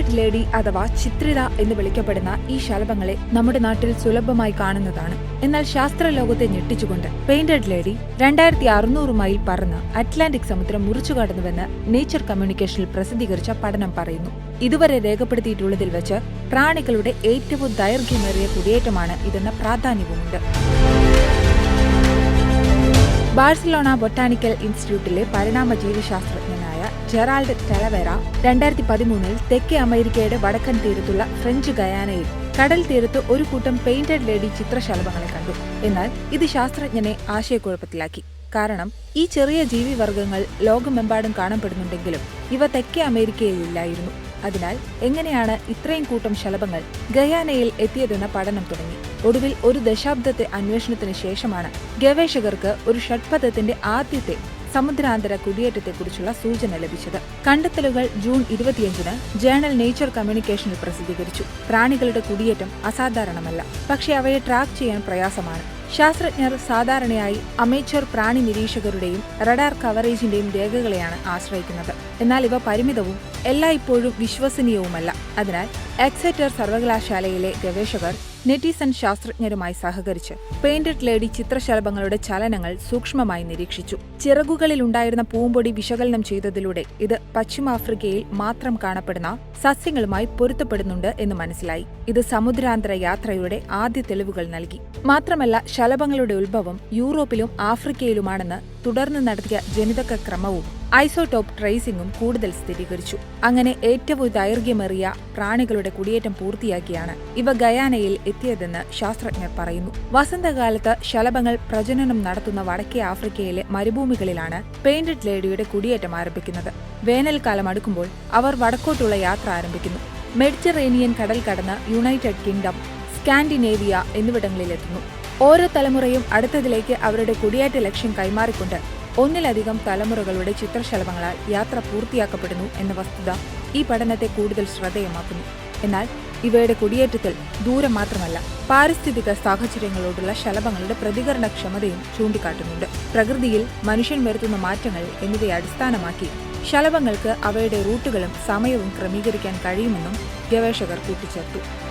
Painted lady അഥവാ ചിത്രിത എന്ന് വിളിക്കപ്പെടുന്ന ഈ ശലഭങ്ങളെ നമ്മുടെ നാട്ടിൽ സുലഭമായി കാണുന്നതാണ്. എന്നാൽ ശാസ്ത്ര ലോകത്തെ ഞെട്ടിച്ചുകൊണ്ട് പെയിന്റഡ് ലേഡി രണ്ടായിരത്തി അറുന്നൂറ് മൈൽ പറന്ന് അറ്റ്ലാന്റിക് സമുദ്രം മുറിച്ചു കടന്നുവെന്ന് നേച്ചർ കമ്മ്യൂണിക്കേഷനിൽ പ്രസിദ്ധീകരിച്ച പഠനം പറയുന്നു. ഇതുവരെ രേഖപ്പെടുത്തിയിട്ടുള്ളതിൽ വെച്ച് പ്രാണികളുടെ ഏറ്റവും ദൈർഘ്യമേറിയ കുടിയേറ്റമാണ് ഇതെന്ന പ്രാധാന്യവുമുണ്ട്. ബാഴ്സലോണ ബൊട്ടാനിക്കൽ ഇൻസ്റ്റിറ്റ്യൂട്ടിലെ പരിണാമ ജീവിശാസ്ത്രജ്ഞനായ ജെറാൾഡ് ടെലവേറ രണ്ടായിരത്തി പതിമൂന്നിൽ തെക്കേ അമേരിക്കയുടെ വടക്കൻ തീരത്തുള്ള ഫ്രഞ്ച് ഗയാനയിൽ കടൽ തീരത്ത് ഒരു കൂട്ടം പെയിന്റഡ് ലേഡി ചിത്രശലഭങ്ങളെ കണ്ടു. എന്നാൽ ഇത് ശാസ്ത്രജ്ഞനെ ആശയക്കുഴപ്പത്തിലാക്കി. കാരണം ഈ ചെറിയ ജീവിവർഗങ്ങൾ ലോകമെമ്പാടും കാണപ്പെടുന്നുണ്ടെങ്കിലും ഇവ തെക്കേ അമേരിക്കയിലില്ലായിരുന്നു. അതിനാൽ എങ്ങനെയാണ് ഇത്രയും കൂട്ടം ശലഭങ്ങൾ ഗയാനയിൽ എത്തിയതെന്ന പഠനം തുടങ്ങി. ഒടുവിൽ ഒരു ദശാബ്ദത്തെ അന്വേഷണത്തിന് ശേഷമാണ് ഗവേഷകർക്ക് ഒരു ഷഡ്പഥത്തിന്റെ ആദ്യത്തെ സമുദ്രാന്തര കുടിയേറ്റത്തെക്കുറിച്ചുള്ള സൂചന ലഭിച്ചത്. കണ്ടെത്തലുകൾ ജൂൺ ഇരുപത്തിയഞ്ചിന് ജേണൽ നേച്ചർ കമ്മ്യൂണിക്കേഷനിൽ പ്രസിദ്ധീകരിച്ചു. പ്രാണികളുടെ കുടിയേറ്റം അസാധാരണമല്ല പക്ഷേ അവയെ ട്രാക്ക് ചെയ്യാൻ പ്രയാസമാണ്. ശാസ്ത്രജ്ഞർ സാധാരണയായി അമേച്ചർ പ്രാണി നിരീക്ഷകരുടെയും റഡാർ കവറേജിന്റെയും രേഖകളെയാണ് ആശ്രയിക്കുന്നത്. എന്നാൽ ഇവ പരിമിതവും എല്ലായ്പ്പോഴും വിശ്വസനീയവുമല്ല. അതിനാൽ എക്സെറ്റർ സർവകലാശാലയിലെ ഗവേഷകർ നെറ്റിസൺ ശാസ്ത്രജ്ഞരുമായി സഹകരിച്ച് പെയിന്റഡ് ലേഡി ചിത്രശലഭങ്ങളുടെ ചലനങ്ങൾ സൂക്ഷ്മമായി നിരീക്ഷിച്ചു. ചിറകുകളിൽ ഉണ്ടായിരുന്ന പൂമ്പൊടി വിശകലനം ചെയ്തതിലൂടെ ഇത് പശ്ചിമാഫ്രിക്കയിൽ മാത്രം കാണപ്പെടുന്ന സസ്യങ്ങളുമായി പൊരുത്തപ്പെടുന്നുണ്ട് എന്ന് മനസ്സിലായി. ഇത് സമുദ്രാന്തര യാത്രയുടെ ആദ്യ തെളിവുകൾ നൽകി. മാത്രമല്ല ശലഭങ്ങളുടെ ഉത്ഭവം യൂറോപ്പിലും ആഫ്രിക്കയിലുമാണെന്ന് തുടർന്ന് നടത്തിയ ജനിതക ക്രമവും ഐസോടോപ്പ് ട്രേസിംഗും കൂടുതൽ സ്ഥിരീകരിച്ചു. അങ്ങനെ ഏറ്റവും ദൈർഘ്യമേറിയ പ്രാണികളുടെ കുടിയേറ്റം പൂർത്തിയാക്കിയാണ് ഇവ ഗയാനയിൽ എത്തിയതെന്ന് ശാസ്ത്രജ്ഞർ പറയുന്നു. വസന്തകാലത്ത് ശലഭങ്ങൾ പ്രജനനം നടത്തുന്ന വടക്കേ ആഫ്രിക്കയിലെ മരുഭൂമികളിലാണ് പെയിന്റഡ് ലേഡിയുടെ കുടിയേറ്റം ആരംഭിക്കുന്നത്. വേനൽക്കാലം അടുക്കുമ്പോൾ അവർ വടക്കോട്ടുള്ള യാത്ര ആരംഭിക്കുന്നു. മെഡിറ്ററേനിയൻ കടൽ കടന്ന് യുണൈറ്റഡ് കിങ്ഡം സ്കാൻഡിനേവിയ എന്നിവിടങ്ങളിലെത്തുന്നു. ഓരോ തലമുറയും അടുത്തതിലേക്ക് അവരുടെ കുടിയേറ്റ ലക്ഷ്യം കൈമാറിക്കൊണ്ട് ഒന്നിലധികം തലമുറകളുടെ ചിത്രശലഭങ്ങളാൽ യാത്ര പൂർത്തിയാക്കപ്പെടുന്നു എന്ന വസ്തുത ഈ പഠനത്തെ കൂടുതൽ ശ്രദ്ധേയമാക്കുന്നു. എന്നാൽ ഇവയുടെ കുടിയേറ്റത്തിൽ ദൂരം മാത്രമല്ല പാരിസ്ഥിതിക സാഹചര്യങ്ങളോടുള്ള ശലഭങ്ങളുടെ പ്രതികരണക്ഷമതയും ചൂണ്ടിക്കാട്ടുന്നുണ്ട്. പ്രകൃതിയിൽ മനുഷ്യൻ വരുത്തുന്ന മാറ്റങ്ങൾ എന്നിവയെ അടിസ്ഥാനമാക്കി ശലഭങ്ങൾക്ക് അവയുടെ റൂട്ടുകളും സമയവും ക്രമീകരിക്കാൻ കഴിയുമെന്നും ഗവേഷകർ കൂട്ടിച്ചേർത്തു.